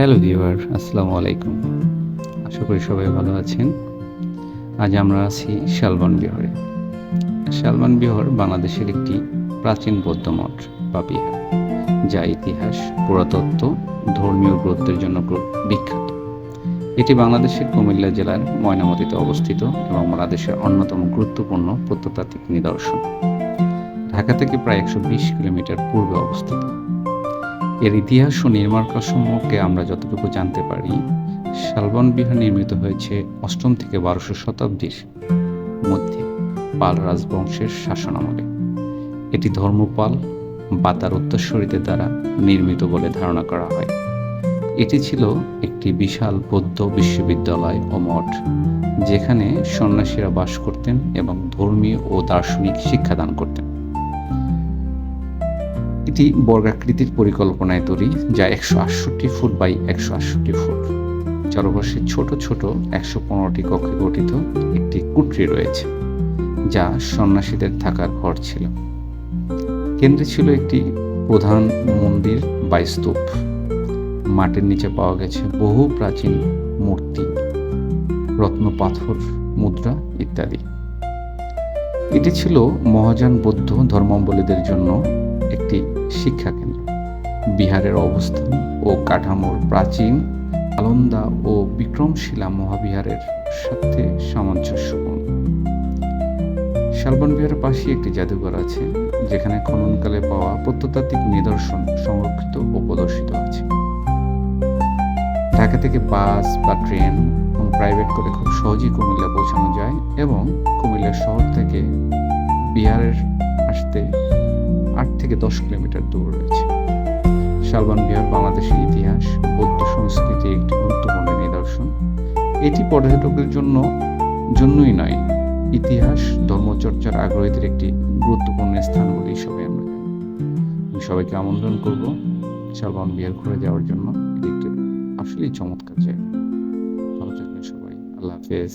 Hello viewer আসসালামু আলাইকুম। আশা করি সবাই ভালো আছেন। আজ আমরা আছি শালবন বিহারে। শালবন বিহার বাংলাদেশের একটি প্রাচীন বৌদ্ধ মঠ বা বিহার, যা ইতিহাস, পুরাতত্ত্ব, ধর্মীয় গুরুত্বের জন্য বিখ্যাত। এটি বাংলাদেশের কুমিল্লা জেলার ময়নামতিতে অবস্থিত এবং বাংলাদেশের অন্যতম গুরুত্বপূর্ণ প্রত্নতাত্ত্বিক নিদর্শন। ঢাকা থেকে প্রায় একশো বিশ কিলোমিটার পূর্বে অবস্থিত। এর ইতিহাস ও নির্মাণকাল সম্পর্কে আমরা যতটুকু জানতে পারি, শালবন বিহার নির্মিত হয়েছে অষ্টম থেকে বারোশো শতাব্দীর মধ্যে পাল রাজবংশের শাসন আমলে এটি ধর্মপাল বা তার উত্তরসূরিদের দ্বারা নির্মিত বলে ধারণা করা হয়। এটি ছিল একটি বিশাল বৌদ্ধ বিশ্ববিদ্যালয় ও মঠ, যেখানে সন্ন্যাসীরা বাস করতেন এবং ধর্মীয় ও দার্শনিক শিক্ষাদান করতেন। এটি বর্গাকৃতির পরিকল্পনায় তৈরি যা একশো আটষট্টি ফুট বাই একশো আটষট্টি ফুট। চারপাশে ছোট ছোট একশো পনেরোটি কক্ষে গঠিত একটি কুটরি রয়েছে, যা সন্ন্যাসীদের থাকার ঘর ছিল। কেন্দ্রে ছিল একটি প্রধান মন্দির বা স্তূপ। মাটির নিচে পাওয়া গেছে বহু প্রাচীন মূর্তি, রত্ন, পাথর, মুদ্রা ইত্যাদি। এটি ছিল মহাযান বৌদ্ধ ধর্মাবলীদের জন্য একটি শিক্ষা কেন্দ্র। বিহারের অবস্থান ও কাঠামোর প্রাচীন, আলন্দা ও বিক্রমশিলা মহাবিহারের সাথে সামঞ্জস্যপূর্ণ। শালবন বিহারের পাশে একটি জাদুঘর আছে, যেখানে খননকালে পাওয়া প্রত্নতাত্ত্বিক নিদর্শন সংরক্ষিত ও প্রদর্শিত আছে। ঢাকা থেকে বাস বা ট্রেন এবং প্রাইভেট করে খুব সহজেই কুমিল্লা পৌঁছানো যায় এবং কুমিল্লা শহর থেকে বিহারের আসতে আট থেকে দশ কিলোমিটার দূর রয়েছে। শালবান বিহার বাংলাদেশের ইতিহাস, বৌদ্ধ সংস্কৃতির একটি গুরুত্বপূর্ণ নিদর্শন। এটি পর্যটকদের জন্য, জন্যই নয়, ইতিহাস, ধর্মচর্চার আগ্রহীদের একটি গুরুত্বপূর্ণ স্থান বলেই সবাই আমরা আমি সবাইকে আমন্ত্রণ করব শালবান বিহার ঘুরে যাওয়ার জন্য। এটি একটি আসলেই চমৎকার জায়গা। ভালো থাকবেন সবাই। আল্লাহ হাফেজ।